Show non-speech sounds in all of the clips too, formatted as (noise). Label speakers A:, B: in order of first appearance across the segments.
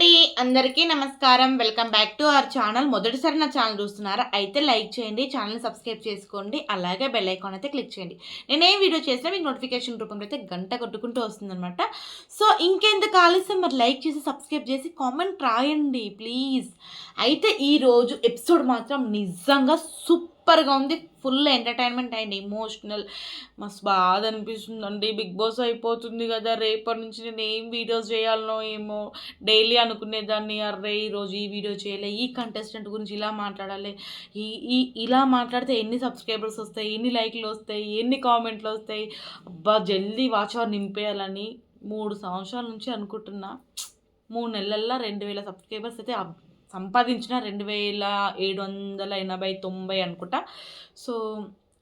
A: అండి. అందరికీ నమస్కారం. Welcome back to our channel. మొదటిసారి నా ఛానల్ చూస్తున్నారా? అయితే లైక్ చేయండి ఛానల్ సబ్స్క్రైబ్ చేసుకోండి అలాగే బెల్ ఐకాన్ అయితే క్లిక్ చేయండి. నేను ఏ వీడియో చేసినా మీకు నోటిఫికేషన్ రూపంలో అయితే గంట కొట్టుకుంటూ వస్తుందన్నమాట. సో ఇంకెందుకు ఆలస్యం? మరి లైక్ చేసి సబ్స్క్రైబ్ చేసి కామెంట్ రాయండి ప్లీజ్. అయితే ఈరోజు ఎపిసోడ్ మాత్రం నిజంగా సూపర్గా ఉంది. ఫుల్ ఎంటర్టైన్మెంట్ అండ్ ఎమోషనల్ మస్తు బాధ అనిపిస్తుందండి. బిగ్ బాస్ అయిపోతుంది కదా రేపటి నుంచి నేను ఏం వీడియోస్ చేయాలనో ఏమో డైలీ అనుకునేదాన్ని. అర్రే ఈరోజు ఈ వీడియో చేయలే ఈ కంటెస్టెంట్ గురించి ఇలా మాట్లాడాలి. ఈ ఈ ఇలా మాట్లాడితే ఎన్ని సబ్స్క్రైబర్స్ వస్తాయి ఎన్ని లైక్లు వస్తాయి ఎన్ని కామెంట్లు వస్తాయి? అబ్బా జల్దీ వాచ్ అవర్ నింపేయాలని మూడు సంవత్సరాల నుంచి అనుకుంటున్నా. మూడు నెలల్లో రెండు వేల సబ్స్క్రైబర్స్ అయితే సంపాదించిన రెండు వేల ఏడు వందల ఎనభై తొంభై అనుకుంటా. సో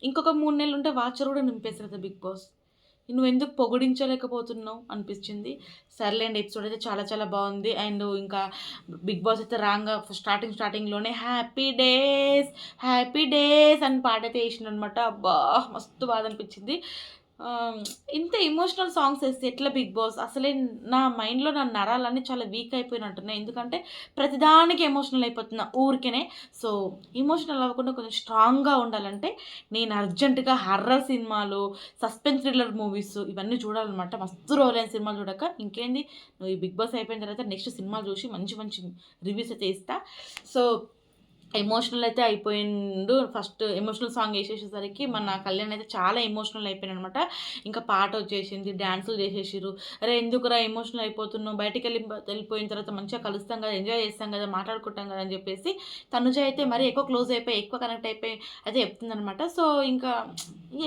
A: ఇంకొక మూడు నెలలు ఉంటే వాచర్ కూడా నింపేస్తారు బిగ్ బాస్. నువ్వు ఎందుకు పొగిడించలేకపోతున్నావు అనిపించింది. సర్లేండి ఎపిసోడ్ అయితే చాలా చాలా బాగుంది. అండ్ ఇంకా బిగ్ బాస్ అయితే రాంగ్ స్టార్టింగ్ స్టార్టింగ్లోనే హ్యాపీ డేస్ హ్యాపీ డేస్ అని పాట అయితే వేసిండు అనమాట అబ్బా మస్తు బాధ అనిపించింది. ఇంత ఎమోషనల్ సాంగ్స్ వేస్తే ఎట్లా బిగ్ బాస్? అసలే నా మైండ్లో నా నరాలన్నీ చాలా వీక్ అయిపోయినట్టున్నాయి. ఎందుకంటే ప్రతిదానికి ఎమోషనల్ అయిపోతున్నా ఊరికేనే. సో ఎమోషనల్ అవ్వకుండా కొంచెం స్ట్రాంగ్గా ఉండాలంటే నేను అర్జెంటుగా హర్రర్ సినిమాలు సస్పెన్స్ థ్రిల్లర్ మూవీస్ ఇవన్నీ చూడాలన్నమాట. మస్తు రోజులైన సినిమాలు చూడక. ఇంకేంది? నువ్వు ఈ బిగ్ బాస్ అయిపోయిన తర్వాత నెక్స్ట్ సినిమాలు చూసి మంచి మంచి రివ్యూస్ అయితే ఇస్తా. సో ఎమోషనల్ అయితే అయిపోయిండు. ఫస్ట్ ఎమోషనల్ సాంగ్ వేసేసేసరికి మన కళ్యాణ్ అయితే చాలా ఎమోషనల్ అయిపోయాను అనమాట ఇంకా పాట వచ్చేసింది డ్యాన్సులు చేసేసిర్రు. అరే ఎందుకురా ఎమోషనల్ అయిపోతున్నావు? బయటికి వెళ్ళి వెళ్ళిపోయిన తర్వాత మంచిగా కలుస్తాం కదా ఎంజాయ్ చేస్తాం కదా మాట్లాడుకుంటాం కదా అని చెప్పేసి తనుజ అయితే మరీ ఎక్కువ క్లోజ్ అయిపోయి ఎక్కువ కనెక్ట్ అయిపోయి అయితే చెప్తుందనమాట. సో ఇంకా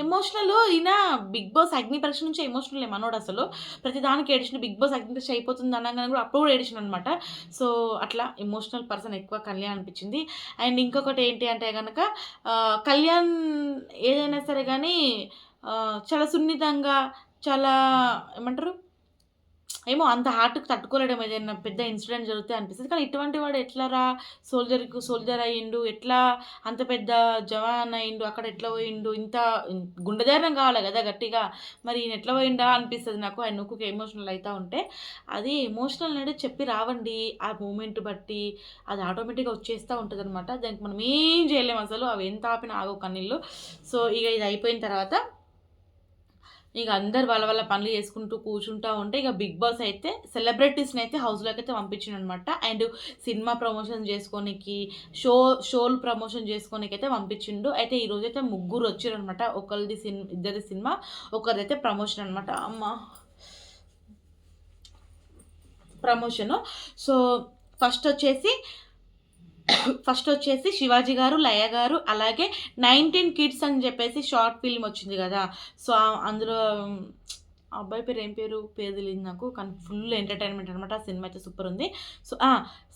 A: ఎమోషనల్ ఈయన బిగ్ బాస్ అగ్ని పరీక్ష నుంచి ఎమోషనల్ మనోడు అసలు. ప్రతిదానికి దానికి బిగ్ బాస్ అగ్ని పరీక్ష అయిపోతుంది అనగానే కూడా అప్పుడు కూడా ఏడిచిన అనమాట సో అట్లా ఎమోషనల్ పర్సన్ ఎక్కువ కళ్యాణ్ అనిపించింది. అండ్ ఇంకొకటి ఏంటి అంటే కనుక కళ్యాణ్ ఏదైనా సరే కానీ చాలా సున్నితంగా చాలా ఏమంటారు? ఏమో అంత హార్ట్కి తట్టుకోలేడం ఏదైనా పెద్ద ఇన్సిడెంట్ జరిగితే అనిపిస్తుంది. కానీ ఇటువంటి వాడు ఎట్లా రా సోల్జర్కి సోల్జర్ అయ్యిండు. ఎట్లా అంత పెద్ద జవాన్ అయ్యిండు? అక్కడ ఎట్లా పోయిండు? ఇంత గుండెదారణం కావాలి కదా గట్టిగా? మరి ఈయన ఎట్లా పోయిండా అనిపిస్తుంది నాకు. ఆయన నొక్కుకి ఎమోషనల్ అవుతూ ఉంటే అది ఎమోషనల్ అనేది చెప్పి రావండి. ఆ మూమెంట్ బట్టి అది ఆటోమేటిక్గా వచ్చేస్తూ ఉంటుంది అనమాట దానికి మనం ఏం చేయలేము అసలు. అవి ఎంత ఆపిన ఆగో కన్నీళ్ళు. సో ఇక ఇది అయిపోయిన తర్వాత ఇక అందరు వాళ్ళ వాళ్ళ పనులు చేసుకుంటూ కూర్చుంటూ ఉంటే ఇక బిగ్ బాస్ అయితే సెలబ్రిటీస్ని అయితే హౌస్లోకి అయితే పంపించిండు అనమాట అండ్ సినిమా ప్రమోషన్ చేసుకోనికి షో షోలు ప్రమోషన్ చేసుకోనికి అయితే పంపించిండు. అయితే ఈరోజు అయితే ముగ్గురు వచ్చారు అనమాట ఒకరిది సినిమా ఇద్దరి సినిమా ఒకరిదైతే ప్రమోషన్ అనమాట. అమ్మ. ప్రమోషను సో ఫస్ట్ వచ్చేసి ఫస్ట్ వచ్చేసి శివాజీ గారు లయ గారు అలాగే నైన్టీన్ కిడ్స్ అని చెప్పేసి షార్ట్ ఫిల్మ్ వచ్చింది కదా. సో అందులో ఆ అబ్బాయి పేరు ఏం పేరు? పేరు తెలియదు నాకు కానీ ఫుల్ ఎంటర్టైన్మెంట్ అనమాట ఆ సినిమా అయితే సూపర్ ఉంది. సో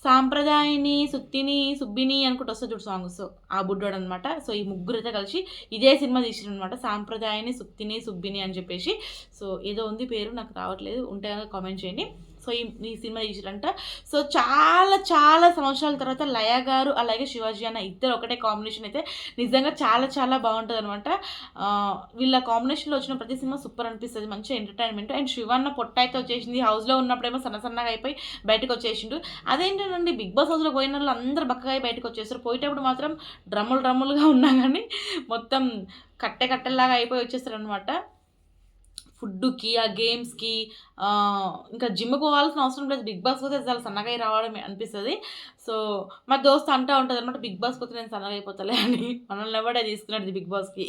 A: సాంప్రదాయని సుత్తిని సుబ్బిని అనుకుంటూ వస్తుంది చూడు సాంగ్ సో ఆ బుడ్డోడు అనమాట సో ఈ ముగ్గురు అయితే కలిసి ఇదే సినిమా తీసిన అనమాట సాంప్రదాయని సుత్తిని సుబ్బిని అని చెప్పేసి. సో ఏదో ఉంది పేరు నాకు రావట్లేదు. ఉంటే కనుక కామెంట్ చేయండి. సో ఈ ఈ సినిమా తీసిరంట. సో చాలా చాలా సంవత్సరాల తర్వాత లయ గారు అలాగే శివాజీ అన్న ఇద్దరు ఒకటే కాంబినేషన్ అయితే నిజంగా చాలా చాలా బాగుంటుంది అనమాట వీళ్ళ కాంబినేషన్లో వచ్చిన ప్రతి సినిమా సూపర్ అనిపిస్తుంది. మంచి ఎంటర్టైన్మెంట్. అండ్ శివన్న పొట్ట అయితే వచ్చేసింది. హౌస్లో ఉన్నప్పుడేమో సన్న సన్నగా అయిపోయి బయటకు వచ్చేసిండు. అదేంటండి బిగ్ బాస్ హౌస్లో పోయిన వాళ్ళు అందరూ బక్కగా అయి బయటకు వచ్చేస్తారు. పోయేటప్పుడు మాత్రం డ్రమ్ములు డ్రమ్ములుగా ఉన్నా కానీ మొత్తం కట్టె కట్టెలాగా అయిపోయి వచ్చేస్తారు అనమాట ఫుడ్కి ఆ గేమ్స్కి ఇంకా జిమ్కి పోవాల్సిన అవసరం లేదు. బిగ్ బాస్ పోతే చాలా సన్నగా రావడం అనిపిస్తుంది. సో మా దోస్త్ అంటా ఉంటుంది అనమాట బిగ్ బాస్ పోతే నేను సన్నగా అయిపోతలే అని. మనల్ని ఎవడే తీసుకున్నాడు బిగ్ బాస్కి.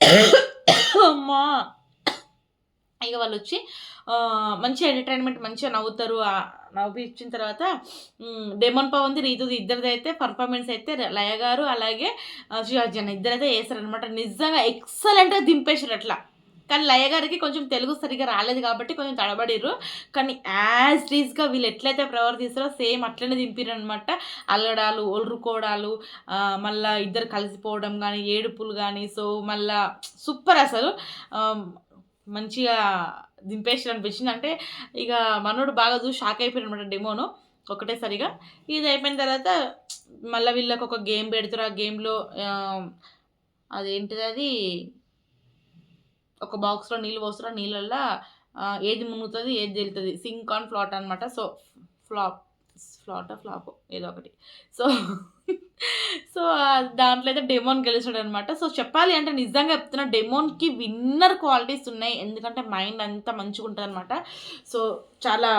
A: (coughs) అమ్మా! ఇక వాళ్ళు వచ్చి మంచిగా మంచి ఎంటర్టైన్మెంట్ మంచిగా నవ్వుతారు. ఆ ఇచ్చిన తర్వాత మ్, డెమోన్ పవన్ది రీతుది ఇద్దరిది అయితే పర్ఫార్మెన్స్ అయితే లయ గారు అలాగే ఆ, శివాజీ అన్న ఇద్దరైతే వేస్తారనమాట నిజంగా ఎక్సలెంట్గా దింపేశారు అట్లా. కానీ లయ గారికి కొంచెం తెలుగు సరిగ్గా రాలేదు కాబట్టి కొంచెం తడబడిర్రు. కానీ యాజ్ టీజ్గా వీళ్ళు ఎట్లయితే ప్రవర్తిస్తారో సేమ్ అట్లనే దింపిర్రు అనమాట అల్లడాలు ఒలురుకోవడాలు మళ్ళీ ఇద్దరు కలిసిపోవడం కానీ ఏడుపులు కానీ సో మళ్ళీ సూపర్ అసలు. మంచిగా దింపేసి అనిపించింది అంటే ఇక మనోడు బాగా చూసి షాక్ అయిపోయాడు అనమాట డెమోను ఒకటేసారిగా. ఇది అయిపోయిన తర్వాత మళ్ళీ వీళ్ళకి ఒక గేమ్ పెడతారు ఆ గేమ్లో అదేంటిది అది? ఒక బాక్స్లో నీళ్ళు పోస్తారు ఆ నీళ్ళల్లో ఏది మునుగుతుంది ఏది తెలుతుంది. సింక్ ఆన్ ఫ్లాట్ అనమాట. సో ఫ్లాప్ ఫ్లాట్ ఫ్లాప్ ఏదో ఒకటి. సో సో దాంట్లో అయితే డెమోన్ గెలిచాడు అనమాట సో చెప్పాలి అంటే నిజంగా చెప్తున్నా డెమోన్కి విన్నర్ క్వాలిటీస్ ఉన్నాయి. ఎందుకంటే మైండ్ అంతా మంచిగా ఉంటుంది అనమాట సో చాలా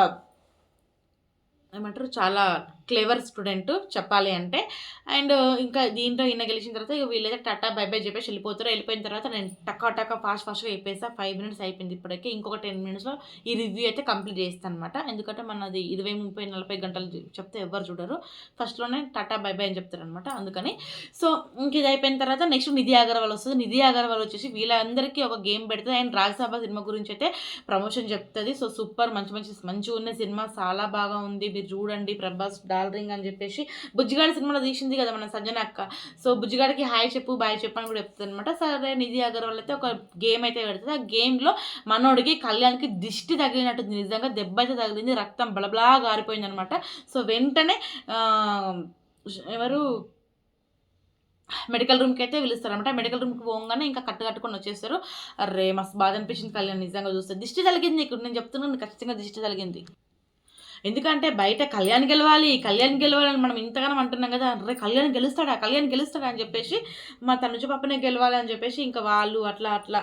A: ఏమంటారు? చాలా క్లేవర్ స్టూడెంట్ చెప్పాలి అంటే. అండ్ uh, ఇంకా దీంట్లో ఈయన గెలిచిన తర్వాత ఇక వీళ్ళైతే టాటా బై బై చెప్పేసి వెళ్ళిపోతారు. వెళ్ళిపోయిన తర్వాత నేను టక్కా టక్కా ఫాస్ట్ ఫాస్ట్గా అయిపోయేసా ఫైవ్ మినిట్స్ అయిపోయింది ఇప్పటికే. ఇంకొక టెన్ మినిట్స్లో ఈ రివ్యూ అయితే కంప్లీట్ చేస్తాను అనమాట ఎందుకంటే మనది ఇరవై ముప్పై నలభై గంటలు చెప్తే ఎవరు చూడరు. ఫస్ట్లోనే టాటా బై బై అని చెప్తారనమాట. అందుకని సో ఇంక ఇది అయిపోయిన తర్వాత నెక్స్ట్ నిధి అగర్వాల్ వస్తుంది. నిధి అగర్వాల్ వచ్చేసి వీళ్ళందరికీ ఒక గేమ్ పెడుతుంది. అండ్ రాజ్యసభ సినిమా గురించి అయితే ప్రమోషన్ చెప్తుంది. సో సూపర్ మంచి మంచి మంచిగా ఉన్న సినిమా. చాలా బాగా ఉంది. మీరు చూడండి ప్రభాస్ డార్లింగ్ అని చెప్పేసి బుజ్జిగాడి సినిమాలో తీసింది కదా మన సంజన అక్క. సో బుజ్జిగాడికి హాయ్ చెప్పు బాయ్ చెప్పు అని కూడా చెప్తుంది అనమాట సరే నిధి అగర్వాల్ అయితే ఒక గేమ్ అయితే పెడుతుంది. ఆ గేమ్లో మనోడికి కళ్యాణ్కి దిష్టి తగిలినట్టుంది. నిజంగా దెబ్బ అయితే తగిలింది. రక్తం బలబలా గారిపోయింది అనమాట సో వెంటనే ఎవరు? మెడికల్ రూమ్కి అయితే పిలుస్తారనమాట మెడికల్ రూమ్కి పోగానే ఇంకా కట్టు కట్టుకొని వచ్చేస్తారు. అరే మస్తు బాధ అనిపించింది కళ్యాణ్. నిజంగా చూస్తే దిష్టి తగిలింది ఇక్కడ నేను చెప్తున్నాను ఖచ్చితంగా దిష్టి తగిలింది. ఎందుకంటే బయట కళ్యాణ్ గెలవాలి కళ్యాణ్ గెలవాలని మనం ఇంతగానం అంటున్నాం కదా అరే కళ్యాణ్ గెలుస్తాడా కళ్యాణ్ గెలుస్తాడా అని చెప్పేసి మా తనుజు పాపనే గెలవాలి అని చెప్పేసి ఇంకా వాళ్ళు అట్లా అట్లా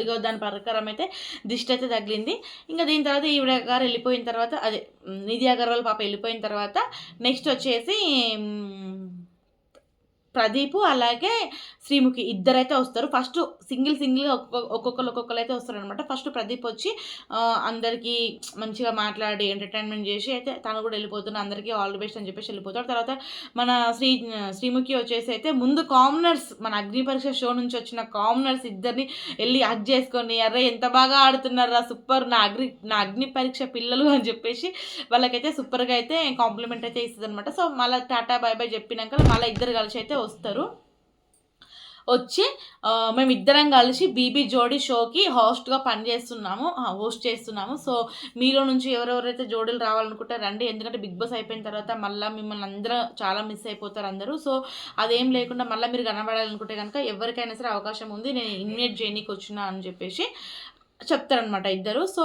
A: ఇగో దాని ప్రకారం అయితే దిష్టి అయితే తగిలింది. ఇంకా దీని తర్వాత ఈవిడ గారు వెళ్ళిపోయిన తర్వాత అదే నిధి అగర్వాల్ పాప వెళ్ళిపోయిన తర్వాత నెక్స్ట్ వచ్చేసి ప్రదీప్ అలాగే శ్రీముఖి ఇద్దరైతే వస్తారు. ఫస్ట్ సింగిల్ సింగిల్గా ఒక్కొక్క ఒక్కొక్కరు ఒక్కొక్కరు అయితే వస్తారు అనమాట ఫస్ట్ ప్రదీప్ వచ్చి అందరికీ మంచిగా మాట్లాడి ఎంటర్టైన్మెంట్ చేసి అయితే తను కూడా వెళ్ళిపోతున్నా అందరికీ ఆల్ ది బెస్ట్ అని చెప్పేసి వెళ్ళిపోతాడు. తర్వాత మన శ్రీ శ్రీముఖి వచ్చేసి అయితే ముందు కామనర్స్ మన అగ్ని పరీక్ష షో నుంచి వచ్చిన కామనర్స్ ఇద్దరిని వెళ్ళి హక్ చేసుకొని అరే ఎంత బాగా ఆడుతున్నారా సూపర్ నా అగ్ని నా అగ్ని పరీక్ష పిల్లలు అని చెప్పేసి వాళ్ళకైతే సూపర్గా అయితే కాంప్లిమెంట్ అయితే ఇస్తుంది అనమాట సో మళ్ళీ టాటా బై బాయ్ చెప్పినాక మళ్ళీ ఇద్దరు కలిసి అయితే వస్తారు. వచ్చి మేము ఇద్దరం కలిసి బీబీ జోడీ షోకి హోస్ట్గా పనిచేస్తున్నాము హోస్ట్ చేస్తున్నాము సో మీలో నుంచి ఎవరెవరైతే జోడీలు రావాలనుకుంటే రండి ఎందుకంటే బిగ్ బాస్ అయిపోయిన తర్వాత మళ్ళీ మిమ్మల్ని అందరూ చాలా మిస్ అయిపోతారు అందరూ. సో అదేం లేకుండా మళ్ళీ మీరు కనబడాలనుకుంటే కనుక ఎవరికైనా సరే అవకాశం ఉంది నేను ఇన్వైట్ చేయనీకి వచ్చినా అని చెప్పేసి చెప్తారనమాట ఇద్దరు. సో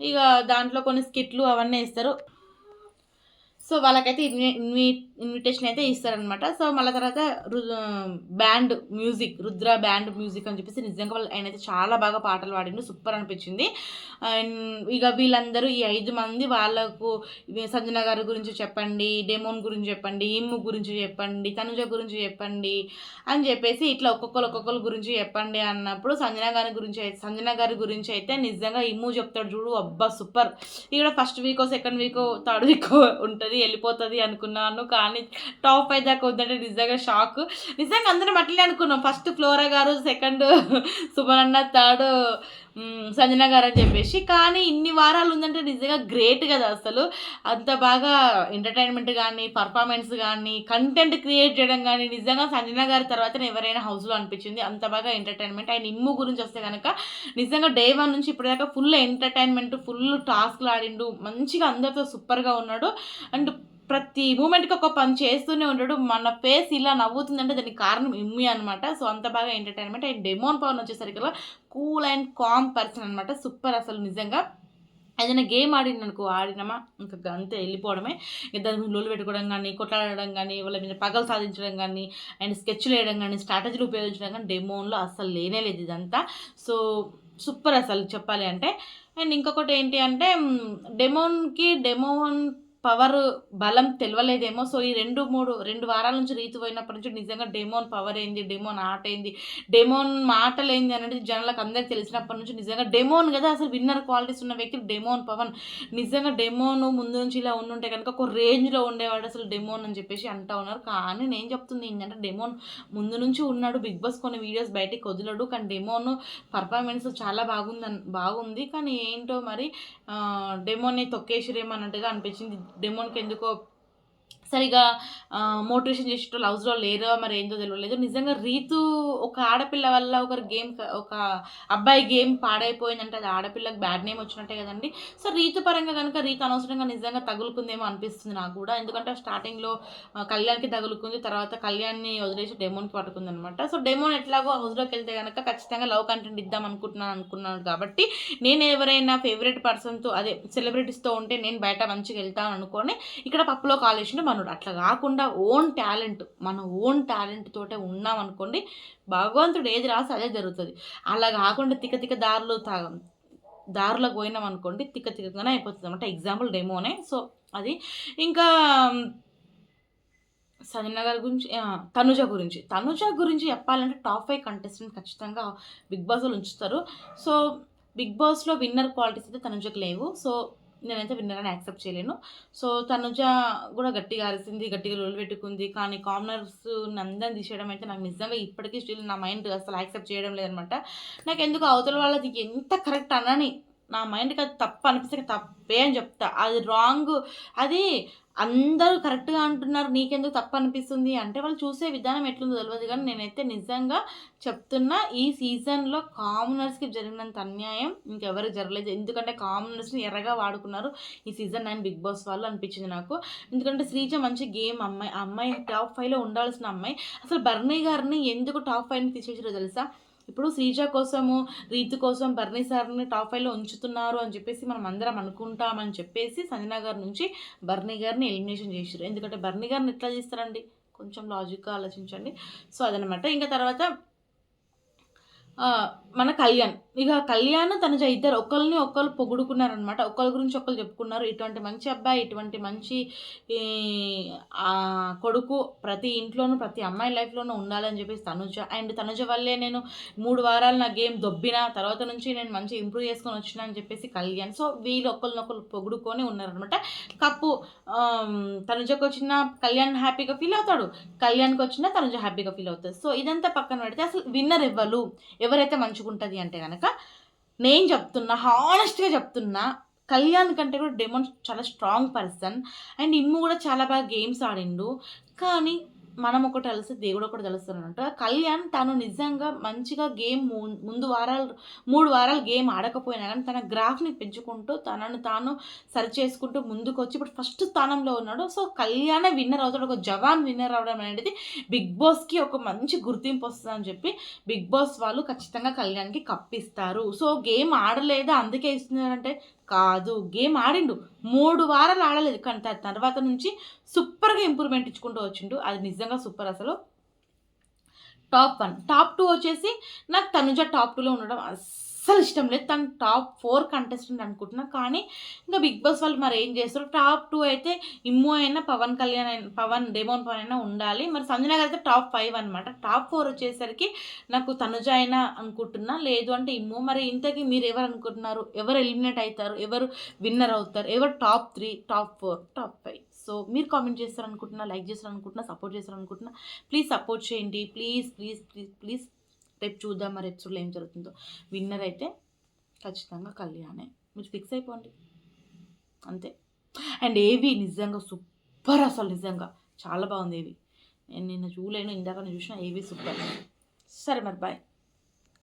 A: ఇక దాంట్లో కొన్ని స్కిట్లు అవన్నీ ఇస్తారు సో వాళ్ళకైతే ఇన్వి ఇన్వి ఇన్విటేషన్ అయితే ఇస్తారనమాట సో మళ్ళీ తర్వాత రు band music Rudra band music అని చెప్పేసి నిజంగా వాళ్ళు ఆయన అయితే చాలా బాగా పాటలు పాడిండు సూపర్ అనిపించింది. అండ్ ఇక వీళ్ళందరూ ఈ ఐదు మంది వాళ్ళకు సంజన గారి గురించి చెప్పండి డెమోన్ గురించి చెప్పండి ఇమ్ము గురించి చెప్పండి తనుజ గురించి చెప్పండి అని చెప్పేసి ఇట్లా ఒక్కొక్కరు ఒక్కొక్కరు గురించి చెప్పండి అన్నప్పుడు సంజన గారి గురించి అయితే సంజన గారి గురించి అయితే నిజంగా ఇమ్ము చెప్తాడు చూడు అబ్బా సూపర్. ఇక్కడ ఫస్ట్ వీకో సెకండ్ వీకో థర్డ్ వీకో ఉంటుంది. వెళ్ళిపోతుంది అనుకున్నాను. కానీ టాప్ ఫైవ్ దాకా వద్దంటే నిజంగా షాక్. నిజంగా అందరం అట్లే అనుకున్నాం. ఫస్ట్ ఫ్లోరా గారు సెకండ్ (laughs) సుమనన్న థర్డ్ సంజన గారు అని చెప్పేసి. కానీ ఇన్ని వారాలు ఉందంటే నిజంగా గ్రేట్ కదా అసలు. అంత బాగా ఎంటర్టైన్మెంట్ కానీ పర్ఫార్మెన్స్ కానీ కంటెంట్ క్రియేట్ చేయడం కానీ నిజంగా సంజన గారి తర్వాత ఎవరైనా హౌస్లో అనిపించింది. అంత బాగా ఎంటర్టైన్మెంట్ ఆయన ఇమ్ము గురించి వస్తే కనుక నిజంగా డే వన్ నుంచి ఇప్పటిదాకా ఫుల్ ఎంటర్టైన్మెంట్ ఫుల్ టాస్క్లు ఆడిండు. మంచిగా అందరితో సూపర్గా ఉన్నాడు. అండ్ ప్రతి మూమెంట్కి ఒక పని చేస్తూనే ఉంటాడు. మన ఫేస్ ఇలా నవ్వుతుందంటే దానికి కారణం ఇమ్మి అనమాట సో అంత బాగా ఎంటర్టైన్మెంట్ అండ్ డెమోన్ పవన్ వచ్చేసరికి కూల్ అండ్ కామ్ పర్సన్ అనమాట సూపర్ అసలు నిజంగా. ఏదైనా గేమ్ ఆడిననుకో ఆడినామా? ఇంకా అంతే వెళ్ళిపోవడమే. ఇక దాని మీద లోలు పెట్టుకోవడం కానీ కొట్లాడడం కానీ వాళ్ళ మీద పగలు సాధించడం కానీ అండ్ స్కెచ్లు వేయడం కానీ స్ట్రాటజీలు ఉపయోగించడం కానీ డెమోన్లో అస్సలు లేనే లేదు ఇదంతా. సో సూపర్ అసలు చెప్పాలి అంటే. అండ్ ఇంకొకటి ఏంటి అంటే డెమోన్కి డెమోన్ పవర్ బలం తెలియలేదేమో సో ఈ రెండు మూడు రెండు వారాల నుంచి రీతి పోయినప్పటి నుంచి నిజంగా డెమోన్ పవర్ ఏంది డెమోన్ ఆట ఏంది డెమోన్ మాటలు ఏంది అనేది జనాలకు అందరికి తెలిసినప్పటి నుంచి నిజంగా డెమోన్ కదా అసలు విన్నర్ క్వాలిటీస్ ఉన్న వ్యక్తి డెమోన్ పవన్. నిజంగా డెమోన్ ముందు నుంచి ఇలా ఉండుంటే కనుక ఒక రేంజ్లో ఉండేవాడు అసలు డెమోన్ అని చెప్పేసి అంటా ఉన్నారు. కానీ నేను చెప్తుంది ఏంటంటే డెమోన్ ముందు నుంచి ఉన్నాడు బిగ్ బాస్ కొన్ని వీడియోస్ బయటికి వదిలాడు. కానీ డెమోన్ పర్ఫార్మెన్స్ చాలా బాగుంది బాగుంది. కానీ ఏంటో మరి డెమోన్ని తొక్కేసిరేమో అన్నట్టుగా అనిపించింది. డెమోన్కి ఎందుకో సరిగా మోటివేషన్ చేసేటోళ్ళు హౌస్లో లేరో మరి ఏందో తెలియలేదు నిజంగా రీతు ఒక ఆడపిల్ల వల్ల ఒకరు గేమ్ ఒక అబ్బాయి గేమ్ పాడైపోయిందంటే అది ఆడపిల్లకి బ్యాడ్ నేమ్ వచ్చినట్టే కదండి. సో రీతు పరంగా కనుక రీతు అనవసరంగా నిజంగా తగులుకుందేమో అనిపిస్తుంది నాకు కూడా. ఎందుకంటే స్టార్టింగ్లో కళ్యాణ్కి తగులుకుంది తర్వాత కళ్యాణ్ని వదిలేసి డెమోన్కి పట్టుకుంది అనమాట సో డెమోన్ ఎట్లాగో హౌస్లోకి వెళ్తే కనుక ఖచ్చితంగా లవ్ కంటెంట్ ఇద్దాం అనుకుంటున్నాను అనుకున్నాను కాబట్టి నేను ఎవరైనా ఫేవరెట్ పర్సన్తో అదే సెలబ్రిటీస్తో ఉంటే నేను బయట మంచిగా వెళ్తాను అనుకొని ఇక్కడ పప్పులో కాలేసిన మనోడు. అట్లా కాకుండా ఓన్ టాలెంట్ మన ఓన్ టాలెంట్ తోటే ఉన్నాం అనుకోండి భగవంతుడు ఏది రాసి అదే జరుగుతుంది. అలా కాకుండా తిక్క తిక్క దారులు తా దారులకు పోయినాం అనుకోండి తిక్క తిక్కగానే అయిపోతుంది. అనమాట ఎగ్జాంపుల్ డెమోనే. సో అది ఇంకా సజన గారి గురించి తనుజ గురించి. తనుజ గురించి చెప్పాలంటే టాప్ ఫైవ్ కంటెస్టెంట్ ఖచ్చితంగా బిగ్ బాస్లో ఉంచుతారు. సో బిగ్ బాస్లో విన్నర్ క్వాలిటీస్ అయితే తనుజకు లేవు. సో నేనైతే విన్నర్ యాక్సెప్ట్ చేయలేను. సో తనుజ కూడా గట్టిగా అరిసింది గట్టిగా రోలు పెట్టుకుంది. కానీ కామనర్స్ అందరిని తీసేయడం అయితే నాకు నిజంగా ఇప్పటికీ స్టిల్ నా మైండ్ అసలు యాక్సెప్ట్ చేయడం లేదనమాట. నాకు ఎందుకు అవతల వాళ్ళది ఎంత కరెక్ట్ అనని నా మైండ్కి అది తప్పు అనిపిస్తే తప్పే అని చెప్తా. అది రాంగ్ అది అందరూ కరెక్ట్గా అంటున్నారు నీకెందుకు తప్పు అనిపిస్తుంది? అంటే వాళ్ళు చూసే విధానం ఎట్లుందో తెలియదు కానీ నేనైతే నిజంగా చెప్తున్నా ఈ సీజన్లో కామనర్స్కి జరిగినంత అన్యాయం ఇంకెవరు జరగలేదు. ఎందుకంటే కామనర్స్ని ఎర్రగా వాడుకున్నారు ఈ సీజన్ నైన్ బిగ్ బాస్ వాళ్ళు అనిపించింది నాకు. ఎందుకంటే శ్రీజ మంచి గేమ్ అమ్మాయి అమ్మాయి టాప్ ఫైవ్లో ఉండాల్సిన అమ్మాయి. అసలు బర్నీ గారిని ఎందుకు టాప్ ఫైవ్ని తీసేసారో తెలుసా? ఇప్పుడు శ్రీజ కోసము రీతు కోసం బర్నీ సార్ని టాప్ ఫైవ్లో ఉంచుతున్నారు అని చెప్పేసి మనం అందరం అనుకుంటామని చెప్పేసి సంజనా గారి నుంచి బర్నీ గారిని ఎలిమినేషన్ చేశారు ఎందుకంటే బర్నీ గారిని ఎట్లా చేస్తారండి? కొంచెం లాజిక్గా ఆలోచించండి. సో అదనమాట. ఇంకా తర్వాత మన కళ్యాణ్. ఇక కళ్యాణ్ తనుజ ఇద్దరు ఒకరిని ఒకరు పొగుడుకున్నారనమాట ఒకరి గురించి ఒకరు చెప్పుకున్నారు. ఇటువంటి మంచి అబ్బాయి ఇటువంటి మంచి కొడుకు ప్రతి ఇంట్లోనూ ప్రతి అమ్మాయి లైఫ్లోనూ ఉండాలని చెప్పేసి తనుజ. అండ్ తనుజ వల్లే నేను మూడు వారాలు నా గేమ్ దొబ్బిన తర్వాత నుంచి నేను మంచి ఇంప్రూవ్ చేసుకొని వచ్చిన అని చెప్పేసి కళ్యాణ్. సో వీళ్ళు ఒకరినొకరు పొగుడుకొని ఉన్నారనమాట కప్పు తనుజకు వచ్చిన కళ్యాణ్ హ్యాపీగా ఫీల్ అవుతాడు. కళ్యాణ్కి వచ్చిన తనుజ హ్యాపీగా ఫీల్ అవుతుంది సో ఇదంతా పక్కన పెడితే అసలు విన్నర్ ఇవ్వలు ఎవరైతే మంచుకుంటుంది అంటే కనుక నేను చెప్తున్నా హానెస్ట్గా చెప్తున్నా కళ్యాణ్ కంటే కూడా డెమోన్ చాలా స్ట్రాంగ్ పర్సన్ అండ్ ఇమ్ము కూడా చాలా బాగా గేమ్స్ ఆడిండు. కానీ మనం ఒకటి తెలిసి దేవుడు ఒకటి తెలుస్తున్నట్టు కళ్యాణ్ తను నిజంగా మంచిగా గేమ్ ము- ముందు వారాలు మూడు వారాలు గేమ్ ఆడకపోయినా కానీ తన గ్రాఫ్ని పెంచుకుంటూ తనను తాను సరి చేసుకుంటూ ముందుకు వచ్చి ఇప్పుడు ఫస్ట్ స్థానంలో ఉన్నాడు. సో కళ్యాణ విన్నర్ అవుతాడు. ఒక జవాన్ విన్నర్ అవడం అనేది బిగ్ బాస్కి ఒక మంచి గుర్తింపు వస్తుందని చెప్పి బిగ్ బాస్ వాళ్ళు ఖచ్చితంగా కళ్యాణ్కి కప్పిస్తారు. So game ఆడలేదా? అందుకే ఇస్తున్నారంటే కాదు. గేమ్ ఆడిండు. మూడు వారాలు ఆడలేదు. కానీ తర్వాత నుంచి సూపర్గా ఇంప్రూవ్మెంట్ ఇచ్చుకుంటూ వచ్చిండు. అది నిజంగా సూపర్ అసలు. Top one. టాప్ టూ వచ్చేసి నాకు తనుజ టాప్ టూలో ఉండడం అస్సలు ఇష్టం లేదు. తను టాప్ ఫోర్ కంటెస్టెంట్ అనుకుంటున్నా. కానీ ఇంకా బిగ్ బాస్ వాళ్ళు మరి ఏం చేస్తారు? టాప్ టూ అయితే ఇమ్ము అయినా పవన్ కళ్యాణ్ అయినా పవన్ డెమోన్ పవన్ అయినా ఉండాలి. మరి సంజన గారు అయితే టాప్ ఫైవ్ అనమాట టాప్ ఫోర్ వచ్చేసరికి నాకు తనుజ అయినా అనుకుంటున్నా. లేదు అంటే ఇమ్ము మరి ఇంతకీ మీరు ఎవరు అనుకుంటున్నారు? ఎవరు ఎలిమినేట్ అవుతారు? ఎవరు విన్నర్ అవుతారు? ఎవరు top three top four top five? So మీరు కామెంట్ చేస్తారనుకుంటున్నా లైక్ చేస్తారనుకుంటున్నా సపోర్ట్ చేస్తారు అనుకుంటున్నా ప్లీజ్ సపోర్ట్ చేయండి. Please please please please. రేపు చూద్దాం మరి ఎపిసోడ్లో ఏం జరుగుతుందో. విన్నర్ అయితే ఖచ్చితంగా కళ్యాణే. మీరు ఫిక్స్ అయిపోండి. అంతే. అండ్ ఏవి నిజంగా సూపర్ అసలు నిజంగా. చాలా బాగుంది ఏవి. నేను నిన్న చూడలేను ఇందాక నేను చూసిన ఏవి సూపర్ సరే మరి బాయ్